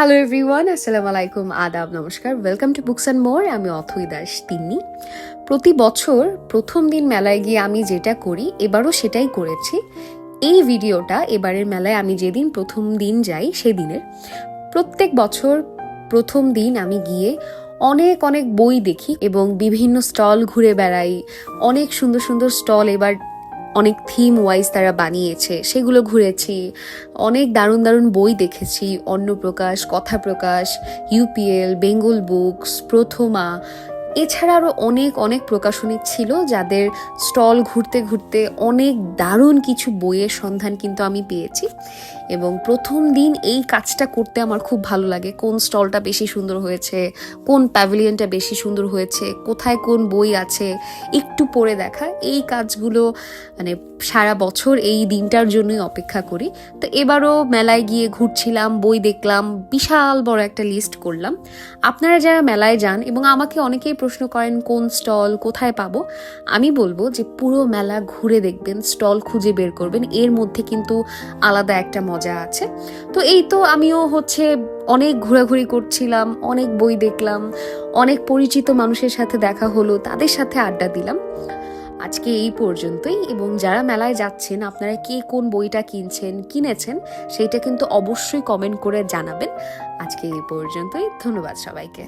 Hello everyone আসসালামু আলাইকুম আদাব নমস্কার welcome to books and more আমি অথই দাস তিন্নি। প্রতি বছর প্রথম দিন মেলায় গিয়ে আমি যেটা করি, এবারও সেটাই করেছি। এই ভিডিওটা এবারের মেলায় আমি যেদিন প্রথম দিন যাই, সেদিনের। প্রত্যেক বছর প্রথম দিন আমি গিয়ে অনেক অনেক বই দেখি এবং বিভিন্ন স্টল ঘুরে বেড়াই। অনেক সুন্দর সুন্দর স্টল এবার অনেক থিম ওয়াইজ তারা বানিয়েছে, সেগুলো ঘুরেছি, অনেক দারুণ দারুণ বই দেখেছি, Annaprakash Kotha Prokash UPL Bengal Books Prothoma এছাড়া আরও অনেক অনেক প্রকাশনী ছিল যাদের স্টল ঘুরতে ঘুরতে অনেক দারুণ কিছু বইয়ের সন্ধান কিন্তু আমি পেয়েছি। এবং প্রথম দিন এই কাজটা করতে আমার খুব ভালো লাগে। কোন স্টলটা বেশি সুন্দর হয়েছে, কোন প্যাভিলিয়নটা বেশি সুন্দর হয়েছে, কোথায় কোন বই আছে, একটু পড়ে দেখা। এই কাজগুলো মানে সারা বছর এই দিনটার জন্যই অপেক্ষা করি। তো এবারও মেলায় গিয়ে ঘুরছিলাম, বই দেখলাম, বিশাল বড় একটা লিস্ট করলাম। আপনারা যারা মেলায় যান এবং আমাকে অনেকেই প্রশ্ন করেন, কোন স্টল কোথায় পাবো? আমি বলব যে পুরো মেলা ঘুরে দেখবেন, স্টল খুঁজে বের করবেন। এর মধ্যে কিন্তু আলাদা একটা মজা আছে। তো এই তো আমিও হচ্ছে অনেক ঘোরাঘুরি করছিলাম, অনেক বই দেখলাম, অনেক পরিচিত মানুষের সাথে দেখা হলো, তাদের সাথে আড্ডা দিলাম। আজকে এই পর্যন্তই। এবং যারা মেলায় যাচ্ছেন, আপনারা কে কোন বইটা কিনছেন, কিনেছেন, সেইটা কিন্তু অবশ্যই কমেন্ট করে জানাবেন। আজকে এই পর্যন্তই। ধন্যবাদ সবাইকে।